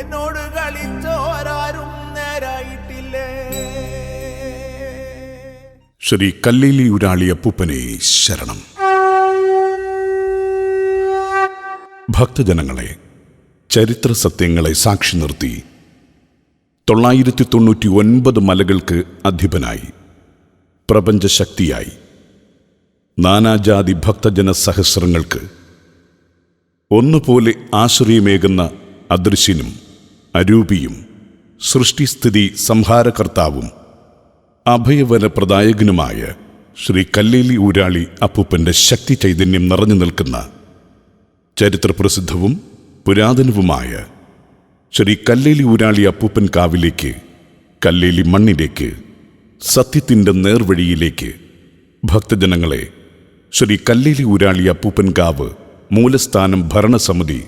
എന്നോട് കളിച്ചോരാരും നേരായിട്ടില്ലേ? ശ്രീ കല്ലേലി ഉരാളി അപ്പൂപ്പനെ ശരണം. ഭക്തജനങ്ങളെ ചരിത്ര സത്യങ്ങളെ സാക്ഷി നിർത്തി തൊള്ളായിരത്തി തൊണ്ണൂറ്റി ഒൻപത് മലകൾക്ക് അധിപനായി പ്രപഞ്ചശക്തിയായി നാനാജാതി ഭക്തജന സഹസ്രങ്ങൾക്ക് ഒന്നുപോലെ ആശ്രയമേകുന്ന അദൃശ്യനും അരൂപിയും സൃഷ്ടിസ്ഥിതി സംഹാരകർത്താവും അഭയവനപ്രദായകനുമായ ശ്രീ കല്ലേലി ഊരാളി അപ്പൂപ്പന്റെ ശക്തി ചൈതന്യം നിറഞ്ഞു നിൽക്കുന്ന ചരിത്രപ്രസിദ്ധവും പുരാതനവുമായ ശ്രീ കല്ലേലി ഊരാളി അപ്പൂപ്പൻ കാവിലേക്ക് കല്ലേലി മണ്ണിലേക്ക് സത്യത്തിന്റെ നേർവഴിയിലേക്ക് ഭക്തജനങ്ങളെ ശ്രീ കല്ലേലി ഊരാളി അപ്പൂപ്പൻ കാവ് മൂലസ്ഥാനം ഭരണസമിതി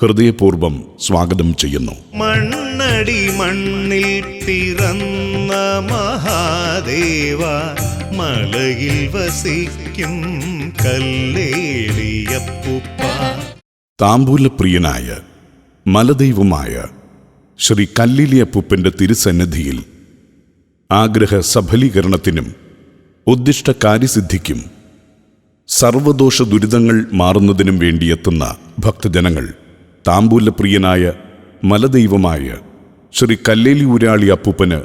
ഹൃദയപൂർവം സ്വാഗതം ചെയ്യുന്നു. മണ്ണടി മണ്ണിൽ പിറന്ന മഹാദേവ മലയിൽ വസിക്കും കല്ലേലിയപ്പുപ്പ താമ്പൂലപ്രിയനായ മലദൈവമായ ശ്രീ കല്ലിലിയപ്പുപ്പിന്റെ തിരുസന്നിധിയിൽ ആഗ്രഹ സഫലീകരണത്തിനും ഉദ്ദിഷ്ട കാര്യസിദ്ധിക്കും സർവദോഷ ദുരിതങ്ങൾ മാറുന്നതിനും വേണ്ടിയെത്തുന്ന ഭക്തജനങ്ങൾ താമ്പൂലപ്രിയനായ മലദൈവമായ ശ്രീ കല്ലേലി ഊരാളി അപ്പൂപ്പന്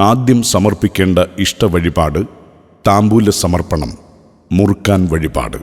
ആദ്യം സമർപ്പിക്കേണ്ട ഇഷ്ടവഴിപാട് താമ്പൂല സമർപ്പണം മുറുക്കാൻ വഴിപാട്.